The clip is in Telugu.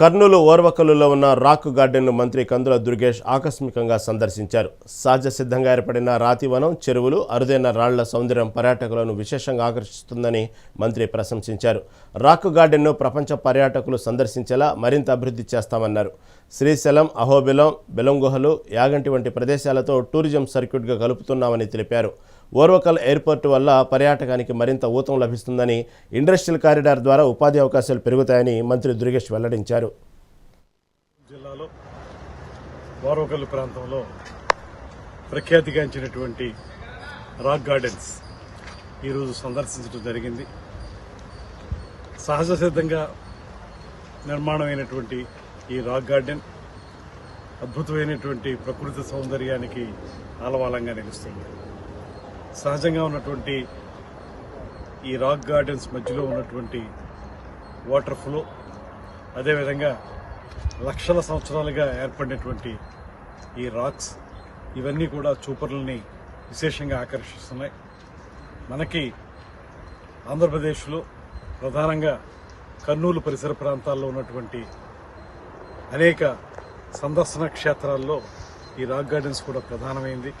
కర్నూలు ఓర్వకల్లులో ఉన్న రాక్ గార్డెన్ను మంత్రి కందుల దుర్గేష్ ఆకస్మికంగా సందర్శించారు. సహజ సిద్ధంగా ఏర్పడిన రాతివనం చెరువులు అరుదైన రాళ్ళ సౌందర్యం పర్యాటకులను విశేషంగా ఆకర్షిస్తుందని మంత్రి ప్రశంసించారు. రాక్ గార్డెన్ను ప్రపంచ పర్యాటకులు సందర్శించేలా మరింత అభివృద్ధి చేస్తామన్నారు. శ్రీశైలం అహోబిలం బెలంగుహలు యాగంటి వంటి ప్రదేశాలతో టూరిజం సర్క్యూట్గా కలుపుతున్నామని తెలిపారు. ఓర్వకల్ ఎయిర్పోర్టు వల్ల పర్యాటకానికి మరింత ఊతం లభిస్తుందని ఇండస్ట్రియల్ కారిడార్ ద్వారా ఉపాధి అవకాశాలు పెరుగుతాయని మంత్రి దుర్గేష్ వెల్లడించారు. జిల్లాలో ఓర్వకల్ ప్రాంతంలో ప్రఖ్యాతిగాంచినటువంటి రాక్ గార్డెన్స్ ఈరోజు సందర్శించడం జరిగింది. సహజ సిద్ధంగా నిర్మాణమైనటువంటి ఈ రాక్ గార్డెన్ అద్భుతమైనటువంటి ప్రకృతి సౌందర్యానికి ఆలవాలంగా నిలుస్తుంది. సహజంగా ఉన్నటువంటి ఈ రాక్ గార్డెన్స్ మధ్యలో ఉన్నటువంటి వాటర్ ఫ్లో అదేవిధంగా లక్షల సంవత్సరాలుగా ఏర్పడినటువంటి ఈ రాక్స్ ఇవన్నీ కూడా చూపరులని విశేషంగా ఆకర్షిస్తున్నాయి. మనకి ఆంధ్రప్రదేశ్లో ప్రధానంగా కర్నూలు పరిసర ప్రాంతాల్లో ఉన్నటువంటి అనేక సందర్శన క్షేత్రాల్లో ఈ రాక్ గార్డెన్స్ కూడా ప్రధానమైంది.